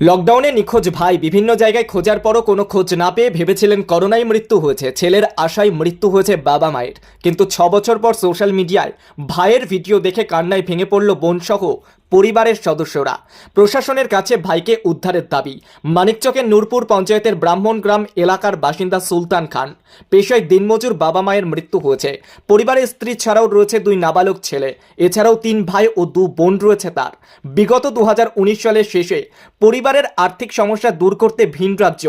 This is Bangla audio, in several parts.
লকডাউনে নিখোঁজ ভাই। বিভিন্ন জায়গায় খোঁজার পরও কোনো খোঁজ না পেয়ে ভেবেছিলেন করোনায় মৃত্যু হয়েছে, ছেলের আশায় মৃত্যু হয়েছে বাবা মায়ের। কিন্তু ছ বছর পর সোশ্যাল মিডিয়ায় ভাইয়ের ভিডিও দেখে কান্নায় ভেঙে পড়ল বোনসহ পরিবারের সদস্যরা। প্রশাসনের কাছে ভাইকে উদ্ধারের দাবি, মানিকচকের নূরপুর পঞ্চায়েতের ব্রাহ্মণগ্রাম এলাকার বাসিন্দা সুলতান খান। পেশায় দিনমজুর বাবা মায়ের মৃত্যু হয়েছে। পরিবারের স্ত্রী ছাড়াও রয়েছে দুই নাবালক ছেলে। এছাড়াও তিন ভাই ও দু বোন রয়েছে তার। বিগত দু হাজার উনিশ সালের শেষে পরিবারের আর্থিক সমস্যা দূর করতে ভিন রাজ্য।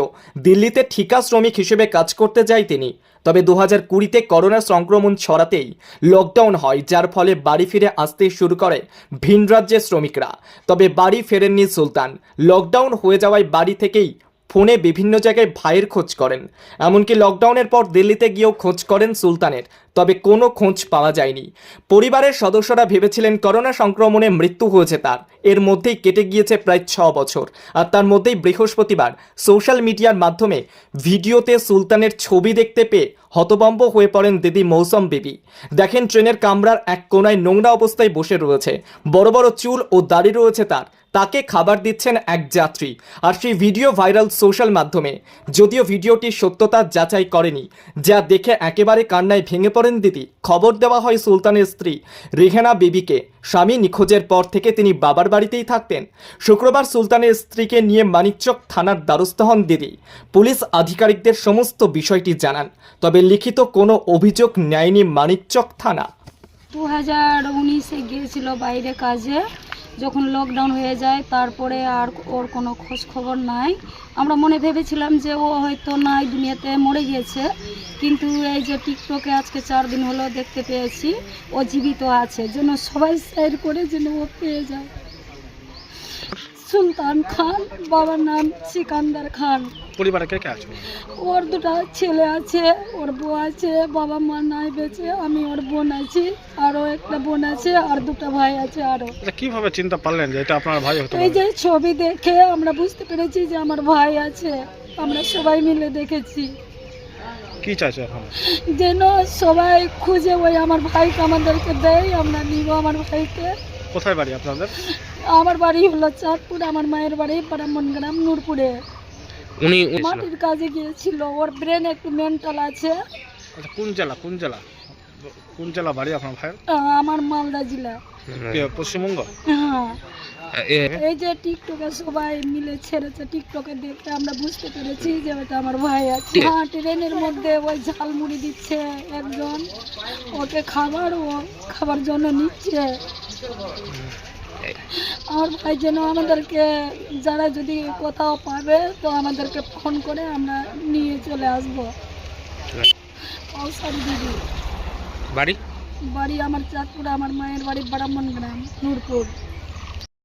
দিল্লিতে ঠিকা শ্রমিক হিসেবে কাজ করতে যায় তিনি। তবে দু হাজার কুড়িতে করোনা সংক্রমণ ছড়াতেই লকডাউন হয়, যার ফলে বাড়ি ফিরে আসতে শুরু করে ভিন রাজ্যের শ্রমিকরা। তবে বাড়ি ফেরেননি সুলতান। লকডাউন হয়ে যাওয়ায় বাড়ি থেকেই ফোনে বিভিন্ন জায়গায় ভাইয়ের খোঁজ করেন। এমনকি লকডাউনের পর দিল্লিতে গিয়েও খোঁজ করেন সুলতানের। তবে কোনো খোঁজ পাওয়া যায়নি। পরিবারের সদস্যরা ভেবেছিলেন করোনা সংক্রমণে মৃত্যু হয়েছে তার। এর মধ্যেই কেটে গিয়েছে প্রায় ছ বছর। আর তার মধ্যেই বৃহস্পতিবার সোশ্যাল মিডিয়ার মাধ্যমে ভিডিওতে সুলতানের ছবি দেখতে পেয়ে হতবম্ব হয়ে পড়েন দিদি মৌসম বেবি। দেখেন ট্রেনের কামরার এক কোনায় নোংরা অবস্থায় বসে রয়েছে। বড় বড় চুল ও দাড়ি রয়েছে তার। তাকে খাবার দিচ্ছেন এক যাত্রী। আর সেই ভিডিও ভাইরাল সোশ্যাল মাধ্যমে। যদিও ভিডিওটির সত্যতা যাচাই করেনি, যা দেখে একেবারে কান্নায় ভেঙে পড়েন দিদি। খবর দেওয়া হয় সুলতানের স্ত্রী রেহেনা বিবিকে। স্বামী নিখোঁজের পর থেকে তিনি বাবার বাড়িতেই থাকতেন। শুক্রবার সুলতানের স্ত্রীকে নিয়ে মানিকচক থানার দ্বারস্থ হন দিদি। পুলিশ আধিকারিকদের সমস্ত বিষয়টি জানান, তবে লিখিত কোনো অভিযোগ নেয়নি মানিকচক থানা। দু হাজার উনিশে গিয়েছিল বাইরে কাজে। যখন লকডাউন হয়ে যায়, তারপরে আর ওর কোনো খোঁজ খবর নাই। আমরা মনে ভেবেছিলাম যে ও হয়তো নাই, দুনিয়াতে মরে গিয়েছে। কিন্তু এই যে টিকটকে আজকে চার দিন হলো দেখতে পেয়েছি, ও জীবিত আছে। যেন সবাই শেয়ার করে যেন ও পেয়ে যায়। সুলতান খান, বাবার নাম সিকান্দার খান। পরিবারে কে কে আছে? ওর দুটো ছেলে আছে ওর বউ আছে বাবা মা নাই বেঁচে আমি ওর বোন আছি আরও একটা বোন আছে আর দুটো ভাই আছে আরও। এটা কীভাবে চিন্তা পারলেন যে এটা আপনার ভাই হতে এই পারে যে ছবি দেখে আমরা বুঝতে পেরেছি যে আমার ভাই আছে আমরা সবাই মিলে দেখেছি। কি চাইছে এখন? যেন সবাই খুঁজে ওই আমার ভাইকে আমাদেরকে দেয় আমরা নিব আমার ভাইকে। কোথায় বাড়ি আপনাদের? আমার বাড়ি হলো চাঁদপুর আমার মায়ের বাড়ি পারামন গ্রাম নূরপুরে। উনি মাটির কাজে গিয়েছিল ওর ব্রেন একটু মেন্টাল আছে। আচ্ছা কোন জেলা কোন জেলা? কোন জেলা বাড়ি আপনার আহ, আমার মালদা জেলা। পশ্চিমবঙ্গ? হ্যাঁ। এই যে টিকটকে সবাই মিলে ছেড়েছে টিকটকে দেখে আমরা বুঝতে পেরেছি যে ওটা আমার ভাই আছে। হ্যাঁ ট্রেনের মধ্যে ওই ঝালমুড়ি দিচ্ছে একজন। ওকে খাবার ও খাবার জন্য নিচ্ছে। আমার ভাই যেন আমাদেরকে যারা যদি কোথাও পাবে তো আমাদেরকে ফোন করে আমরা নিয়ে চলে আসব। দিদি। বাড়ি? বাড়ি আমার চাঁদপুর আমার মায়ের বাড়ি বারামন গ্রাম নূরপুর।